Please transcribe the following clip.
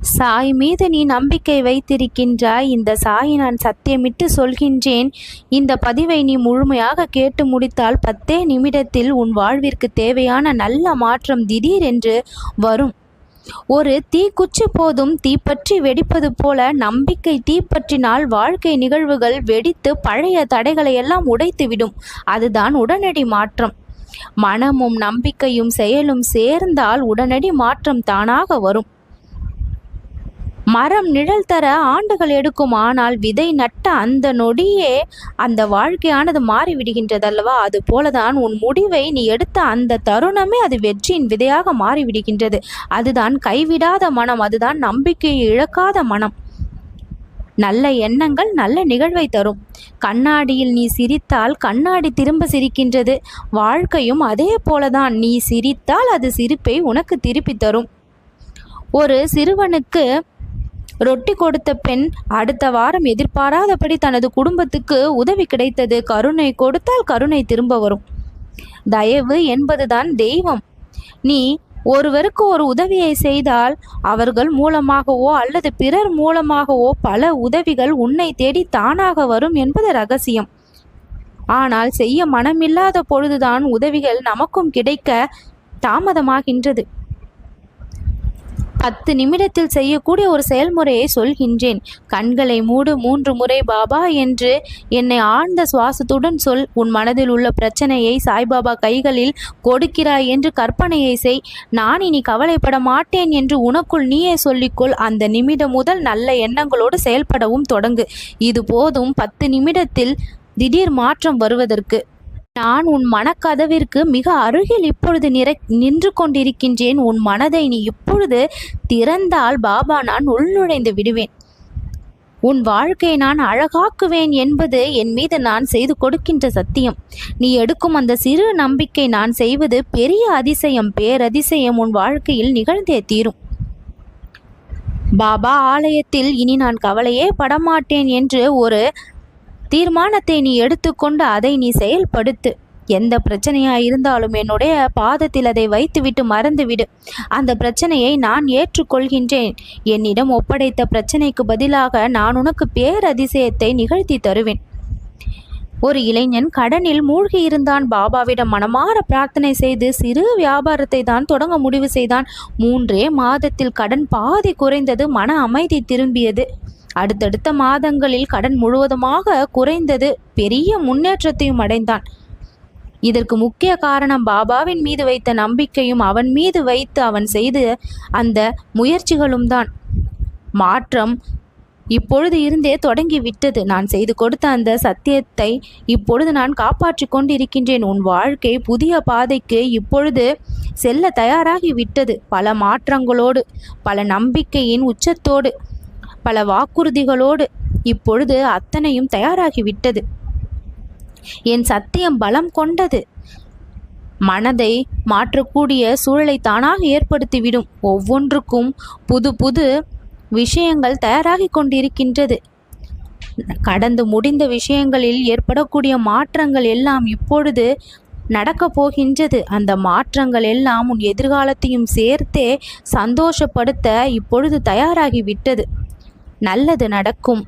சாய் மீது நீ நம்பிக்கை வைத்திருக்கின்றாய். இந்த சாயை நான் சத்தியமிட்டு சொல்கின்றேன். இந்த பதிவை நீ முழுமையாக கேட்டு முடித்தால் பத்தே நிமிடத்தில் உன் வாழ்விற்கு தேவையான நல்ல மாற்றம் திடீரென்று வரும். ஒரு தீக்குச்சி போதும் தீப்பற்றி வெடிப்பது போல நம்பிக்கை தீப்பற்றினால் வாழ்க்கை நிகழ்வுகள் வெடித்து பழைய தடைகளை எல்லாம் உடைத்துவிடும். அதுதான் உடனடி மாற்றம். மனமும் நம்பிக்கையும் செயலும் சேர்ந்தால் உடனடி மாற்றம் தானாக வரும். மரம் நிழல் தர ஆண்டுகள் எடுக்கும். ஆனால் விதை நட்ட அந்த நொடியே அந்த வாழ்க்கையானது மாறிவிடுகின்றதல்லவா அது போலதான் உன் முடிவை நீ எடுத்த அந்த தருணமே அது வெற்றியின் விதையாக மாறிவிடுகின்றது. அதுதான் கைவிடாத மனம் அதுதான் நம்பிக்கையை இழக்காத மனம். நல்ல எண்ணங்கள் நல்ல நிகழ்வை தரும். கண்ணாடியில் நீ சிரித்தால் கண்ணாடி திரும்ப சிரிக்கின்றது. வாழ்க்கையும் அதே போலதான் நீ சிரித்தால் அது சிரிப்பை உனக்கு திருப்பி தரும். ஒரு சிறுவனுக்கு ரொட்டி கொடுத்த பெண் அடுத்த வாரம் எதிர்பாராதபடி தனது குடும்பத்துக்கு உதவி கிடைத்தது. கருணை கொடுத்தால் கருணை திரும்ப வரும். தயவு என்பதுதான் தெய்வம். நீ ஒருவருக்கு ஒரு உதவியை செய்தால் அவர்கள் மூலமாகவோ அல்லது பிறர் மூலமாகவோ பல உதவிகள் உன்னை தேடி தானாக வரும் என்பது ரகசியம். ஆனால் செய்ய மனமில்லாத பொழுதுதான் உதவிகள் நமக்கும் கிடைக்க தாமதமாகின்றது. பத்து நிமிடத்தில் செய்யக்கூடிய ஒரு செயல்முறையை சொல்கின்றேன். கண்களை மூடு மூன்று முறை பாபா என்று என்னை ஆழ்ந்த சுவாசத்துடன் சொல். உன் மனதில் உள்ள பிரச்சனையை சாய்பாபா கைகளில் கொடுக்கிறாய் என்று கற்பனையை செய். நான் இனி கவலைப்பட மாட்டேன் என்று உனக்குள் நீயே சொல்லிக்கொள். அந்த நிமிடம் முதல் நல்ல எண்ணங்களோடு செயல்படவும் தொடங்கு. இது போதும் பத்து நிமிடத்தில் திடீர் மாற்றம் வருவதற்கு. நான் உன் மனக்கதவிற்கு மிக அருகில் இப்பொழுது நிறை நின்று கொண்டிருக்கின்றேன். உன் மனதை நீ இப்பொழுது திறந்தால் பாபா நான் உள்நுழைந்து விடுவேன். உன் வாழ்க்கையை நான் அழகாக்குவேன் என்பது என் மீது நான் செய்து கொடுக்கின்ற சத்தியம். நீ எடுக்கும் அந்த சிறு நம்பிக்கை நான் செய்வது பெரிய அதிசயம். பேரதிசயம் உன் வாழ்க்கையில் நிகழ்ந்தே தீரும். பாபா ஆலயத்தில் இனி நான் கவலையே படமாட்டேன் என்று ஒரு தீர்மானத்தை நீ எடுத்துக்கொண்டு அதை நீ செயல்படுத்து. எந்த பிரச்சனையாக இருந்தாலும் என்னுடைய பாதத்தில் அதை வைத்துவிட்டு மறந்துவிடு. அந்த பிரச்சனையை நான் ஏற்றுக்கொள்கின்றேன். என்னிடம் ஒப்படைத்த பிரச்சனைக்கு பதிலாக நான் உனக்கு பேரதிசயத்தை நிகழ்த்தி தருவேன். ஒரு இளைஞன் கடனில் மூழ்கி இருந்தான் பாபாவிடம் மனமாற பிரார்த்தனை செய்து சிறு வியாபாரத்தை தான் தொடங்க முடிவு செய்தான். மூன்றே மாதத்தில் கடன் பாதி குறைந்தது மன அமைதி திரும்பியது. அடுத்தடுத்த மாதங்களில் கடன் முழுவதுமாக குறைந்தது பெரிய முன்னேற்றத்தையும் அடைந்தான். இதற்கு முக்கிய காரணம் பாபாவின் மீது வைத்த நம்பிக்கையும் அவன் மீது வைத்து அவன் செய்த அந்த முயற்சிகளும் தான். மாற்றம் இப்பொழுது இருந்தே தொடங்கி விட்டது நான் செய்து கொடுத்த அந்த சத்தியத்தை இப்பொழுது நான் காப்பாற்றி கொண்டிருக்கின்றேன். உன் வாழ்க்கை புதிய பாதைக்கு இப்பொழுது செல்ல தயாராகி விட்டது பல மாற்றங்களோடு பல நம்பிக்கையின் உச்சத்தோடு பல வாக்குறுதிகளோடு இப்பொழுது அத்தனையும் தயாராகிவிட்டது. என் சத்தியம் பலம் கொண்டது. மனதை மாற்றக்கூடிய சூழலை தானாக ஏற்படுத்திவிடும். ஒவ்வொன்றுக்கும் புது புது விஷயங்கள் தயாராகி கொண்டிருக்கின்றது. கடந்து முடிந்த விஷயங்களில் ஏற்படக்கூடிய மாற்றங்கள் எல்லாம் இப்பொழுது நடக்கப் போகின்றது. அந்த மாற்றங்கள் எல்லாம் உன் எதிர்காலத்தையும் சேர்த்தே சந்தோஷப்படுத்த இப்பொழுது தயாராகிவிட்டது. நல்லது நடக்கும்.